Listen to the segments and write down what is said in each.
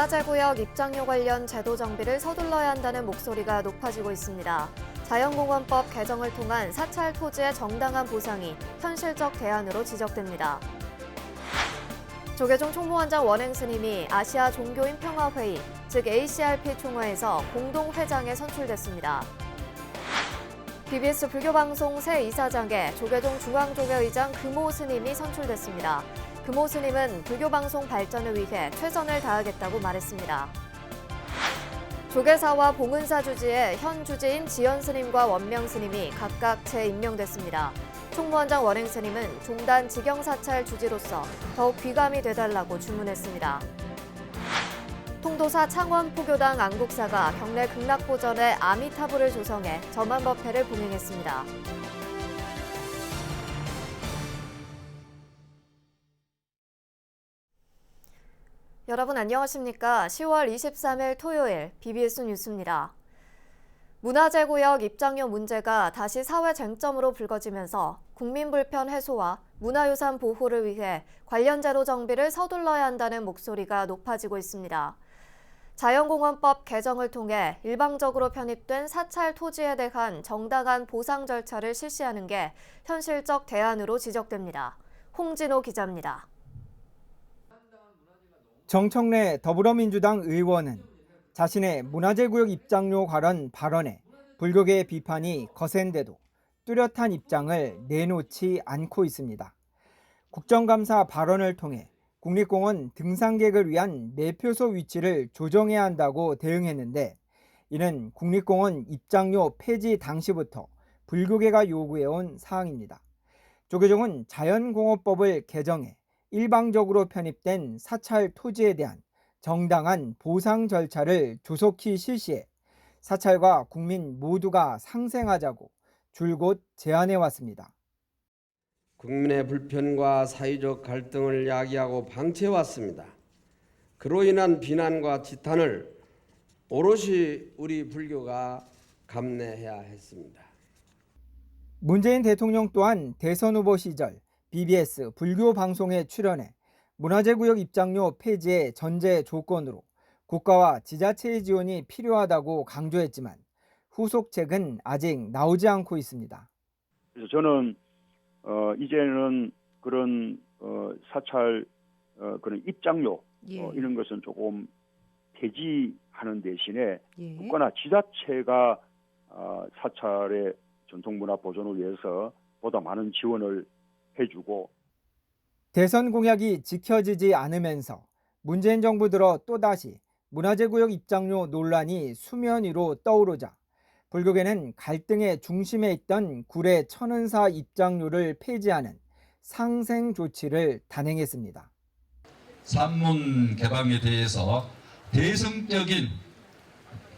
문화재구역 입장료 관련 제도 정비를 서둘러야 한다는 목소리가 높아지고 있습니다. 자연공원법 개정을 통한 사찰 토지의 정당한 보상이 현실적 대안으로 지적됩니다. 조계종 총무원장 원행 스님이 아시아 종교인 평화회의, 즉 ACRP 총회에서 공동회장에 선출됐습니다. BBS 불교방송 새 이사장에 조계종 중앙조계의장 금호 스님이 선출됐습니다. 금호 스님은 불교 방송 발전을 위해 최선을 다하겠다고 말했습니다. 조계사와 봉은사 주지의 현 주지인 지연 스님과 원명 스님이 각각 재임명됐습니다. 총무원장 원행 스님은 종단 직영사찰 주지로서 더욱 귀감이 되달라고 주문했습니다. 통도사 창원포교당 안국사가 경내 극락보전에 아미타불을 조성해 점안법회를 봉행했습니다. 여러분 안녕하십니까? 10월 23일 토요일 BBS 뉴스입니다. 문화재구역 입장료 문제가 다시 사회 쟁점으로 불거지면서 국민 불편 해소와 문화유산 보호를 위해 관련 제도 정비를 서둘러야 한다는 목소리가 높아지고 있습니다. 자연공원법 개정을 통해 일방적으로 편입된 사찰 토지에 대한 정당한 보상 절차를 실시하는 게 현실적 대안으로 지적됩니다. 홍진호 기자입니다. 정청래 더불어민주당 의원은 자신의 문화재구역 입장료 관련 발언에 불교계의 비판이 거센데도 뚜렷한 입장을 내놓지 않고 있습니다. 국정감사 발언을 통해 국립공원 등산객을 위한 매표소 위치를 조정해야 한다고 대응했는데 이는 국립공원 입장료 폐지 당시부터 불교계가 요구해온 사항입니다. 조계종은 자연공원법을 개정해 일방적으로 편입된 사찰 토지에 대한 정당한 보상 절차를 조속히 실시해 사찰과 국민 모두가 상생하자고 줄곧 제안해 왔습니다. 국민의 불편과 사회적 갈등을 야기하고 방치해 왔습니다. 그로 인한 비난과 지탄을 오롯이 우리 불교가 감내해야 했습니다. 문재인 대통령 또한 대선 후보 시절 BBS 불교 방송에 출연해 문화재구역 입장료 폐지의 전제 조건으로 국가와 지자체의 지원이 필요하다고 강조했지만 후속책은 아직 나오지 않고 있습니다. 그래서 저는 어 이제는 그런 어 사찰 어 그런 입장료 예. 어, 이런 것은 조금 폐지하는 대신에 예. 국가나 지자체가 어, 사찰의 전통 문화 보존을 위해서 보다 많은 지원을 해주고 대선 공약이 지켜지지 않으면서 문재인 정부 들어 또다시 문화재구역 입장료 논란이 수면 위로 떠오르자 불교계는 갈등의 중심에 있던 구례 천은사 입장료를 폐지하는 상생 조치를 단행했습니다. 산문 개방에 대해서 대승적인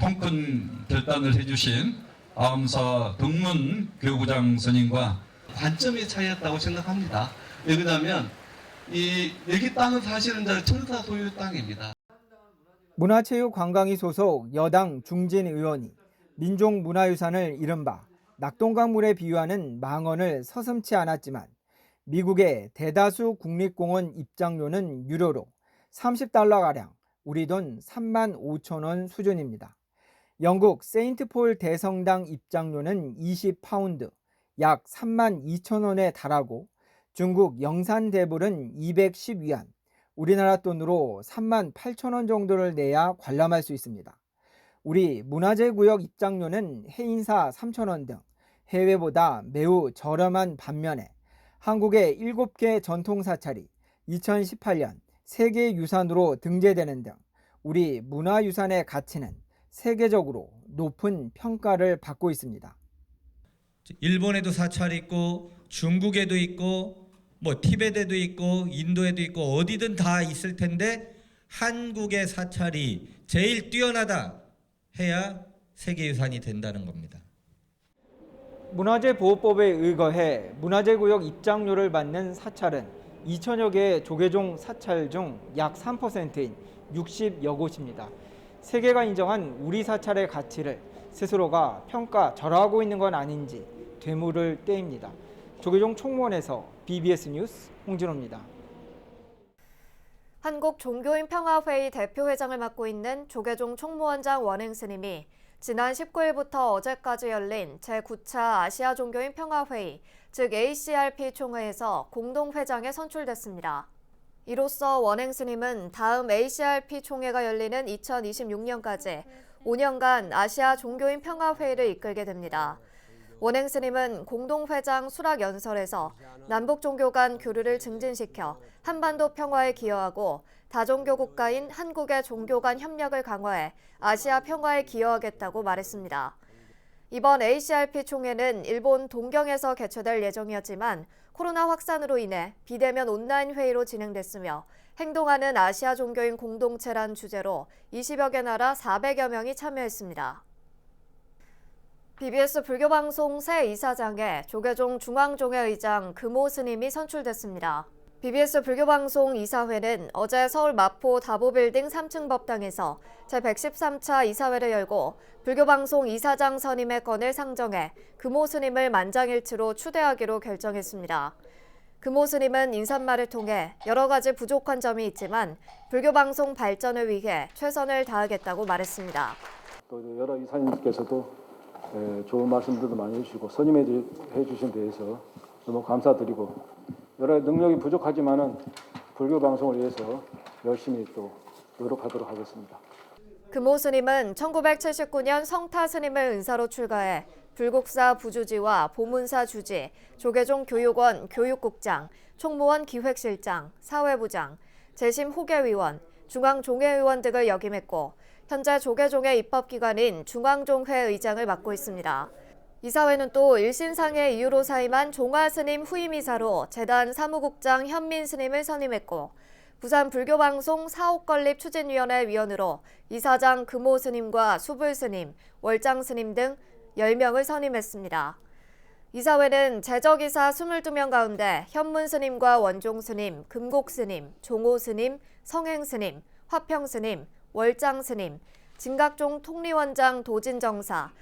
통큰 결단을 해주신 아음사 동문 교구장 스님과 관점의 차이였다고 생각합니다. 왜 그러냐면 이 여기 땅은 사실은 천사 소유 땅입니다. 문화체육관광위 소속 여당 중진 의원이 민족문화유산을 이른바 낙동강물에 비유하는 망언을 서슴지 않았지만 미국의 대다수 국립공원 입장료는 유료로 30달러가량 우리 돈 3만 5천 원 수준입니다. 영국 세인트폴 대성당 입장료는 20파운드, 약 3만 2천 원에 달하고 중국 영산대불은 210위안, 우리나라 돈으로 3만 8천 원 정도를 내야 관람할 수 있습니다. 우리 문화재구역 입장료는 해인사 3천 원 등 해외보다 매우 저렴한 반면에 한국의 7개 전통 사찰이 2018년 세계 유산으로 등재되는 등 우리 문화유산의 가치는 세계적으로 높은 평가를 받고 있습니다. 일본에도 사찰이 있고 중국에도 있고 뭐 티베트에도 있고 인도에도 있고 어디든 다 있을 텐데 한국의 사찰이 제일 뛰어나다 해야 세계유산이 된다는 겁니다. 문화재 보호법에 의거해 문화재 구역 입장료를 받는 사찰은 2천여 개의 조계종 사찰 중 약 3%인 60여 곳입니다. 세계가 인정한 우리 사찰의 가치를 스스로가 평가 절하하고 있는 건 아닌지 되물을 때입니다. 조계종 총무원에서 BBS 뉴스 홍진호입니다. 한국 종교인 평화회의 대표회장을 맡고 있는 조계종 총무원장 원행 스님이 지난 19일부터 어제까지 열린 제9차 아시아 종교인 평화회의, 즉 ACRP 총회에서 공동회장에 선출됐습니다. 이로써 원행 스님은 다음 ACRP 총회가 열리는 2026년까지 5년간 아시아 종교인 평화회의를 이끌게 됩니다. 원행 스님은 공동회장 수락 연설에서 남북 종교 간 교류를 증진시켜 한반도 평화에 기여하고 다종교 국가인 한국의 종교 간 협력을 강화해 아시아 평화에 기여하겠다고 말했습니다. 이번 ACRP 총회는 일본 동경에서 개최될 예정이었지만 코로나 확산으로 인해 비대면 온라인 회의로 진행됐으며 행동하는 아시아 종교인 공동체란 주제로 20여 개 나라 400여 명이 참여했습니다. BBS 불교방송 새 이사장에 조계종 중앙종회 의장 금호 스님이 선출됐습니다. BBS 불교방송 이사회는 어제 서울 마포 다보빌딩 3층 법당에서 제113차 이사회를 열고 불교방송 이사장 선임의 건을 상정해 금호 스님을 만장일치로 추대하기로 결정했습니다. 금호 스님은 인사말을 통해 여러 가지 부족한 점이 있지만 불교 방송 발전을 위해 최선을 다하겠다고 말했습니다. 또 여러 이사님께서도 에, 좋은 말씀들도 많이 해주시고 선임해 주- 해주신 데에서 너무 감사드리고 여러 능력이 부족하지만은 불교 방송을 위해서 열심히 또 노력하도록 하겠습니다. 금호 스님은 1979년 성타 스님을 은사로 출가해 불국사 부주지와 보문사 주지, 조계종 교육원 교육국장, 총무원 기획실장, 사회부장, 재심 호계위원, 중앙종회의원 등을 역임했고 현재 조계종의 입법기관인 중앙종회 의장을 맡고 있습니다. 이사회는 또 일신상의 이유로 사임한 종화스님 후임이사로 재단 사무국장 현민 스님을 선임했고 부산 불교방송 사옥건립 추진위원회 위원으로 이사장 금호 스님과 수불 스님, 월장 스님 등 10명을 선임했습니다. 이사회는 제적이사 22명 가운데 현문 스님과 원종 스님, 금곡 스님, 종호 스님, 성행 스님, 화평 스님, 월장 스님, 진각종 통리원장 도진정사,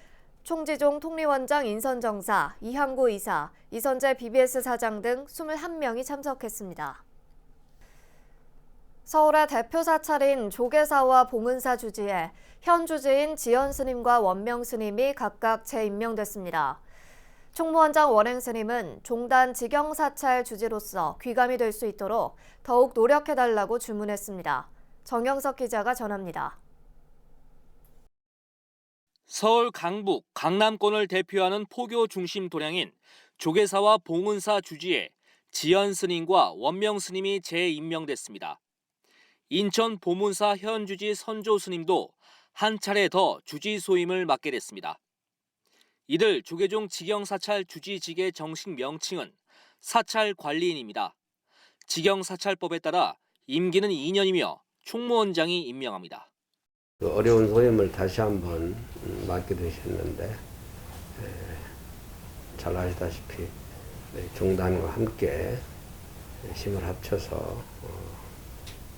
총지종 통리원장 인선정사, 이항구 이사, 이선재 BBS 사장 등 21명이 참석했습니다. 서울의 대표 사찰인 조계사와 봉은사 주지에 현 주지인 지연 스님과 원명 스님이 각각 재임명됐습니다. 총무원장 원행 스님은 종단 직영 사찰 주지로서 귀감이 될 수 있도록 더욱 노력해달라고 주문했습니다. 정영석 기자가 전합니다. 서울 강북, 강남권을 대표하는 포교 중심 도량인 조계사와 봉은사 주지에 지연 스님과 원명 스님이 재임명됐습니다. 인천 보문사 현 주지 선조 스님도 한 차례 더 주지 소임을 맡게 됐습니다. 이들 조계종 직영 사찰 주지직의 정식 명칭은 사찰 관리인입니다. 직영 사찰법에 따라 임기는 2년이며 총무원장이 임명합니다. 그 어려운 소임을 다시 한번 음, 맡게 되셨는데 에, 잘 아시다시피 네, 종단과 함께 힘을 합쳐서 어,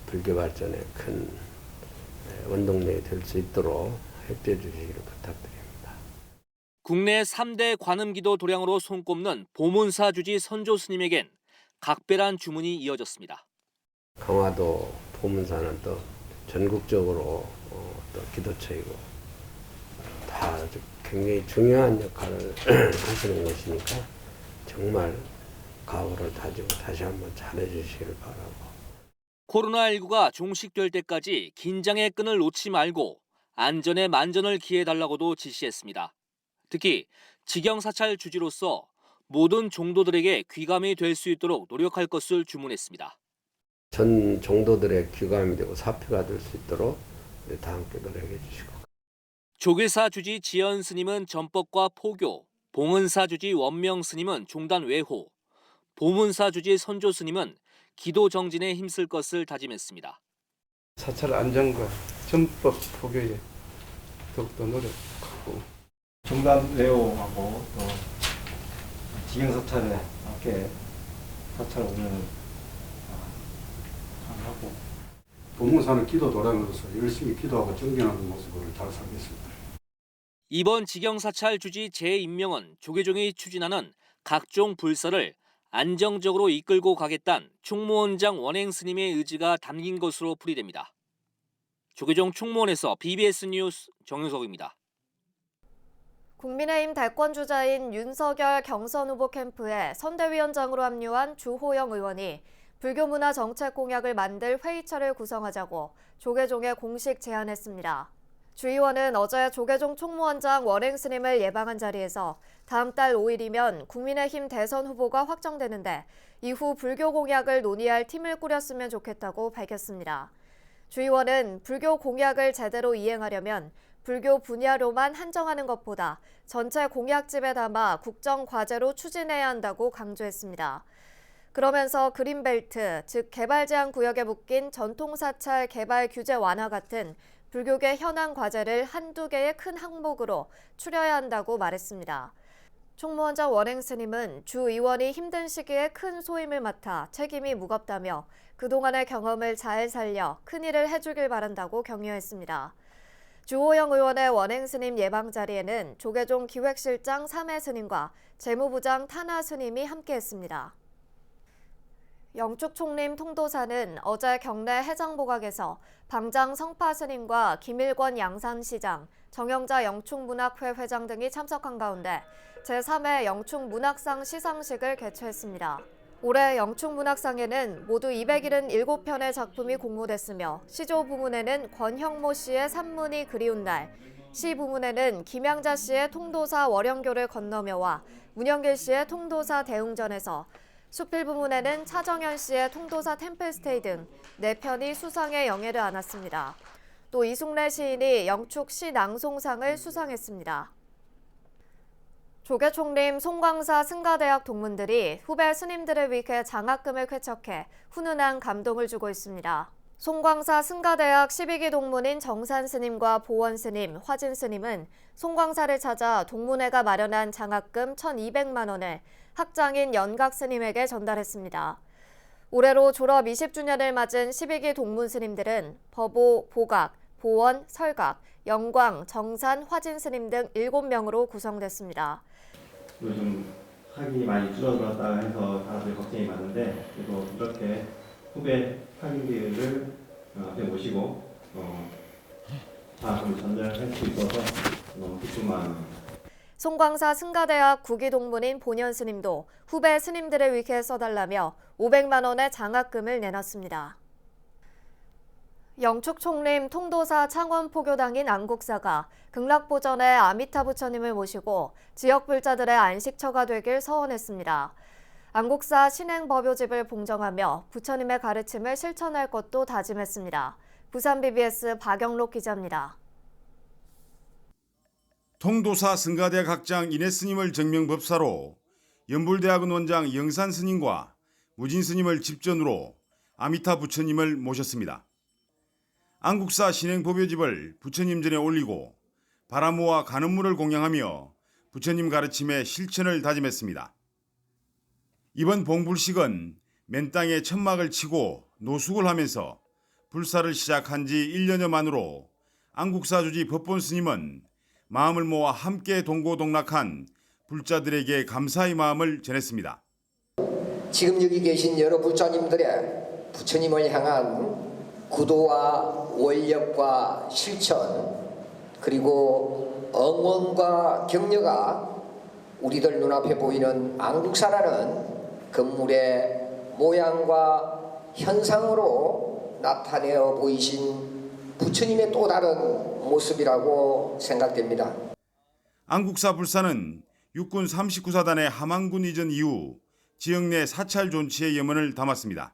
불교 발전에 큰 에, 원동력이 될 수 있도록 협조해 주시기를 부탁드립니다. 국내 3대 관음기도 도량으로 손꼽는 보문사 주지 선조 스님에겐 각별한 주문이 이어졌습니다. 강화도 보문사는 또 전국적으로 어, 또 기도처이고 다 굉장히 중요한 역할을 하시는 것이니까 정말 각오를 다지고 다시 한번 잘해 주시기를 바라고 코로나19가 종식될 때까지 긴장의 끈을 놓지 말고 안전에 만전을 기해달라고도 지시했습니다. 특히 직영사찰 주지로서 모든 종도들에게 귀감이 될 수 있도록 노력할 것을 주문했습니다. 전 종도들의 귀감이 되고 사표가 될 수 있도록 다 함께 노력해 주시고 조계사 주지 지연 스님은 전법과 포교, 봉은사 주지 원명 스님은 종단 외호, 보문사 주지 선조 스님은 기도 정진에 힘쓸 것을 다짐했습니다. 사찰 안정과 전법 포교에 더욱더 노력하고 종단 외호하고 또 지경 사찰에 함께 사찰 운영을 아, 하고 법무사는 기도 도량으로서 열심히 기도하고 정진하는 모습을 잘 살겠습니다. 이번 직영사찰 주지 재임명은 조계종이 추진하는 각종 불사를 안정적으로 이끌고 가겠다는 충무원장 원행 스님의 의지가 담긴 것으로 풀이됩니다. 조계종 충무원에서 BBS 뉴스 정윤석입니다. 국민의힘 대권 주자인 윤석열 경선 후보 캠프에 선대위원장으로 합류한 주호영 의원이 불교 문화 정책 공약을 만들 회의체를 구성하자고 조계종에 공식 제안했습니다. 주 의원은 어제 조계종 총무원장 원행 스님을 예방한 자리에서 다음 달 5일이면 국민의힘 대선 후보가 확정되는데 이후 불교 공약을 논의할 팀을 꾸렸으면 좋겠다고 밝혔습니다. 주 의원은 불교 공약을 제대로 이행하려면 불교 분야로만 한정하는 것보다 전체 공약집에 담아 국정 과제로 추진해야 한다고 강조했습니다. 그러면서 그린벨트, 즉 개발 제한 구역에 묶인 전통 사찰 개발 규제 완화 같은 불교계 현안 과제를 한두 개의 큰 항목으로 추려야 한다고 말했습니다. 총무원장 원행 스님은 주 의원이 힘든 시기에 큰 소임을 맡아 책임이 무겁다며 그동안의 경험을 잘 살려 큰일을 해주길 바란다고 격려했습니다. 주호영 의원의 원행 스님 예방 자리에는 조계종 기획실장 3회 스님과 재무부장 타나 스님이 함께했습니다. 영축 총림 통도사는 어제 경내 해장보각에서 방장 성파 스님과 김일권 양산시장, 정영자 영축문학회 회장 등이 참석한 가운데 제3회 영축문학상 시상식을 개최했습니다. 올해 영축문학상에는 모두 277편의 작품이 공모됐으며 시조 부문에는 권형모 씨의 산문이 그리운 날, 시 부문에는 김양자 씨의 통도사 월영교를 건너며와 문영길 씨의 통도사 대웅전에서 수필 부문에는 차정현 씨의 통도사 템플스테이 등 4편이 수상의 영예를 안았습니다. 또 이숙래 시인이 영축 시 낭송상을 수상했습니다. 조계총림 송광사 승가대학 동문들이 후배 스님들을 위해 장학금을 쾌척해 훈훈한 감동을 주고 있습니다. 송광사 승가대학 12기 동문인 정산 스님과 보원 스님, 화진 스님은 송광사를 찾아 동문회가 마련한 장학금 1,200만 원을 학장인 연각 스님에게 전달했습니다. 올해로 졸업 20주년을 맞은 12기 동문 스님들은 법오, 보각, 보원, 설각, 영광, 정산, 화진 스님 등 7명으로 구성됐습니다. 요즘 학이 많이 줄어들었다 해서 다들 걱정이 많은데 그래도 이렇게 후배 학인들을 어, 앞에 모시고 어, 다음을 전달할 수 있어서 너무 기쁜 마음입니다. 송광사 승가대학 구기동문인 본현 스님도 후배 스님들을 위해 써달라며 500만 원의 장학금을 내놨습니다. 영축 총림 통도사 창원 포교당인 안국사가 극락보전의 아미타 부처님을 모시고 지역 불자들의 안식처가 되길 서원했습니다. 안국사 신행법요집을 봉정하며 부처님의 가르침을 실천할 것도 다짐했습니다. 부산 BBS 박영록 기자입니다. 통도사 승가대학 학장 인해 스님을 정명법사로 연불대학원 원장 영산 스님과 무진 스님을 집전으로 아미타 부처님을 모셨습니다. 안국사 신행법요집을 부처님 전에 올리고 바라무와 간음물을 공양하며 부처님 가르침의 실천을 다짐했습니다. 이번 봉불식은 맨 땅에 천막을 치고 노숙을 하면서 불사를 시작한 지 1년여 만으로 안국사 주지 법본 스님은 마음을 모아 함께 동고동락한 불자들에게 감사의 마음을 전했습니다. 지금 여기 계신 여러 불자님들의 부처님을 향한 구도와 원력과 실천 그리고 응원과 격려가 우리들 눈앞에 보이는 안국사라는 건물의 모양과 현상으로 나타내어 보이신 부처님의 또 다른 모습이라고 생각됩니다. 안국사 불사는 육군 39사단의 함안군 이전 이후 지역 내 사찰 존치의 염원을 담았습니다.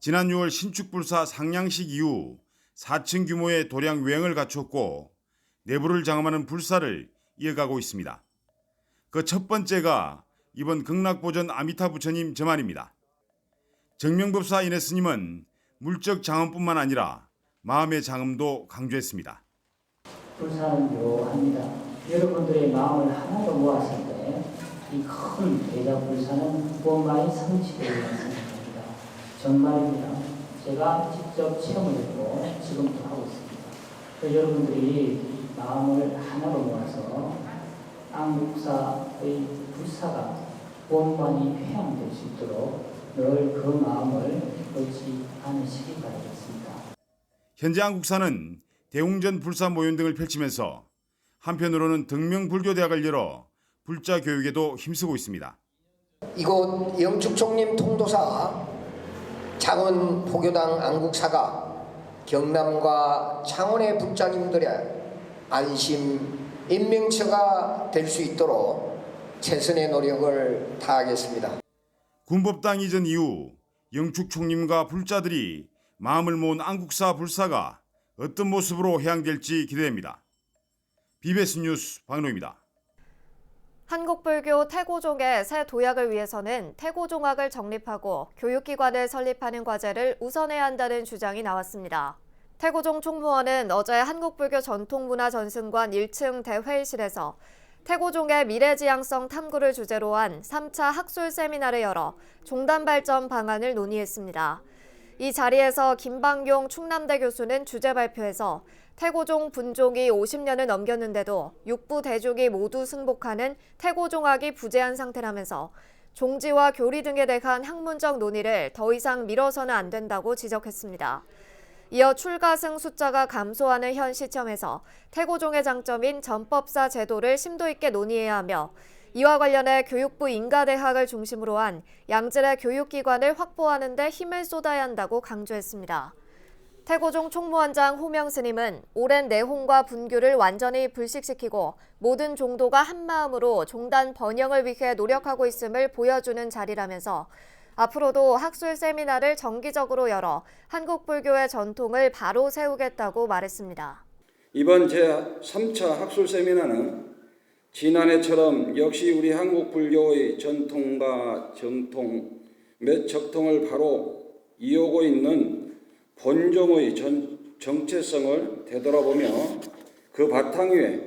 지난 6월 신축불사 상량식 이후 4층 규모의 도량 외형을 갖췄고 내부를 장엄하는 불사를 이어가고 있습니다. 그 첫 번째가 이번 극락보전 아미타 부처님 저만입니다. 정명법사 인해 스님은 물적 장엄뿐만 아니라 마음의 장엄도 강조했습니다. 불사는 묘합니다. 여러분들의 마음을 하나로 모았을 때 이 큰 대자 불사는 무언가의 성취되리라 생각합니다. 정말입니다. 제가 직접 체험을 했고 지금도 하고 있습니다. 그래서 여러분들이 마음을 하나로 모아서 안국사의 불사가 원만히 회양될 수 있도록 늘 그 마음을 놓지 않으시기 바라겠습니다. 현재 한국사는 대웅전 불사 모임 등을 펼치면서 한편으로는 등명불교대학을 열어 불자 교육에도 힘쓰고 있습니다. 이곳 영축총림 통도사 장원 포교당 안국사가 경남과 창원의 불자님들의 안심 인명처가 될 수 있도록 최선의 노력을 다하겠습니다. 군법당 이전 이후 영축 총림과 불자들이 마음을 모은 안국사 불사가 어떤 모습으로 해양될지 기대됩니다. BBS 뉴스 박노입니다. 한국불교 태고종의 새 도약을 위해서는 태고종학을 정립하고 교육기관을 설립하는 과제를 우선해야 한다는 주장이 나왔습니다. 태고종 총무원은 어제 한국불교 전통문화 전승관 1층 대회의실에서 태고종의 미래지향성 탐구를 주제로 한 3차 학술 세미나를 열어 종단 발전 방안을 논의했습니다. 이 자리에서 김방용 충남대 교수는 주제 발표에서 태고종 분종이 50년을 넘겼는데도 육부 대족이 모두 승복하는 태고종학이 부재한 상태라면서 종지와 교리 등에 대한 학문적 논의를 더 이상 미뤄서는 안 된다고 지적했습니다. 이어 출가승 숫자가 감소하는 현 시점에서 태고종의 장점인 전법사 제도를 심도 있게 논의해야 하며 이와 관련해 교육부 인가대학을 중심으로 한 양질의 교육기관을 확보하는 데 힘을 쏟아야 한다고 강조했습니다. 태고종 총무원장 호명 스님은 오랜 내홍과 분규를 완전히 불식시키고 모든 종도가 한마음으로 종단 번영을 위해 노력하고 있음을 보여주는 자리라면서 앞으로도 학술 세미나를 정기적으로 열어 한국 불교의 전통을 바로 세우겠다고 말했습니다. 이번 제3차 학술 세미나는 지난해처럼 역시 우리 한국 불교의 전통과 정통 몇 적통을 바로 이어오고 있는 본종의 전, 정체성을 되돌아보며 그 바탕 위에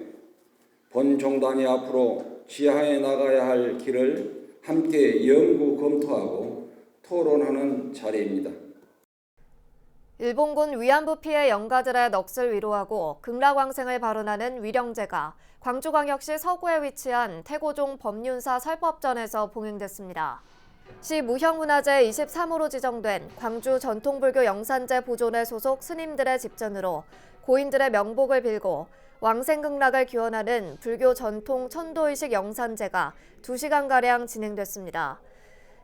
본종단이 앞으로 지하해 나가야 할 길을 함께 연구 검토하고 토론하는 자리입니다. 일본군 위안부 피해 영가들의 넋을 위로하고 극락왕생을 발언하는 위령제가 광주광역시 서구에 위치한 태고종 법륜사 설법전에서 봉행됐습니다. 시 무형문화재 23호로 지정된 광주 전통불교 영산제 보존회 소속 스님들의 집전으로 고인들의 명복을 빌고 왕생극락을 기원하는 불교 전통 천도의식 영산제가 2시간가량 진행됐습니다.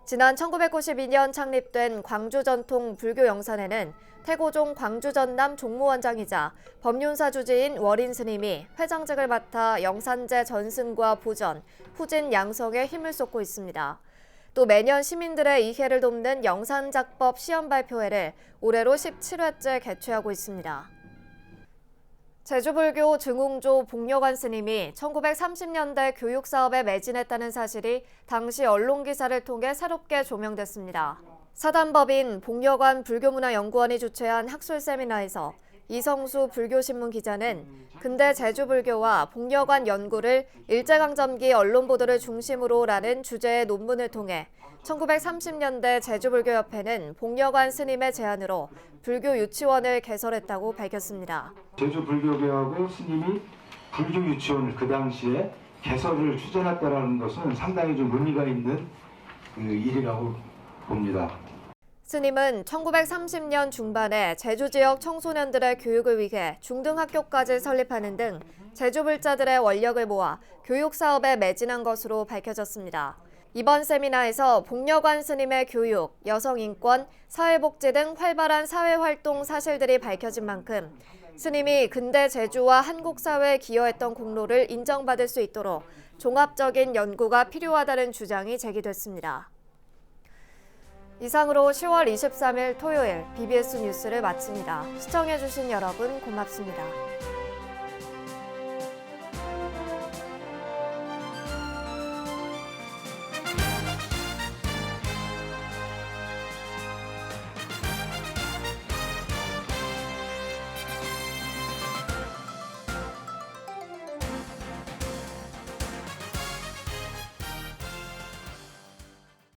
지난 1992년 창립된 광주 전통 불교 영산에는 태고종 광주 전남 종무원장이자 법륜사 주지인 월인 스님이 회장직을 맡아 영산제 전승과 보전, 후진 양성에 힘을 쏟고 있습니다. 또 매년 시민들의 이해를 돕는 영산작법 시험 발표회를 올해로 17회째 개최하고 있습니다. 제주불교 증웅조 복려관 스님이 1930년대 교육사업에 매진했다는 사실이 당시 언론기사를 통해 새롭게 조명됐습니다. 사단법인 복려관 불교문화연구원이 주최한 학술 세미나에서 이성수 불교신문 기자는 근대 제주불교와 복려관 연구를 일제강점기 언론 보도를 중심으로라는 주제의 논문을 통해 1930년대 제주불교협회는 복려관 스님의 제안으로 불교 유치원을 개설했다고 밝혔습니다. 제주불교계하고 스님이 불교 유치원을 그 당시에 개설을 추진했다는 것은 상당히 좀 의미가 있는 그 일이라고 봅니다. 스님은 1930년 중반에 제주 지역 청소년들의 교육을 위해 중등학교까지 설립하는 등 제주불자들의 원력을 모아 교육 사업에 매진한 것으로 밝혀졌습니다. 이번 세미나에서 복려관 스님의 교육, 여성 인권, 사회복지 등 활발한 사회활동 사실들이 밝혀진 만큼 스님이 근대 제주와 한국 사회에 기여했던 공로를 인정받을 수 있도록 종합적인 연구가 필요하다는 주장이 제기됐습니다. 이상으로 10월 23일 토요일 BBS 뉴스를 마칩니다. 시청해주신 여러분 고맙습니다.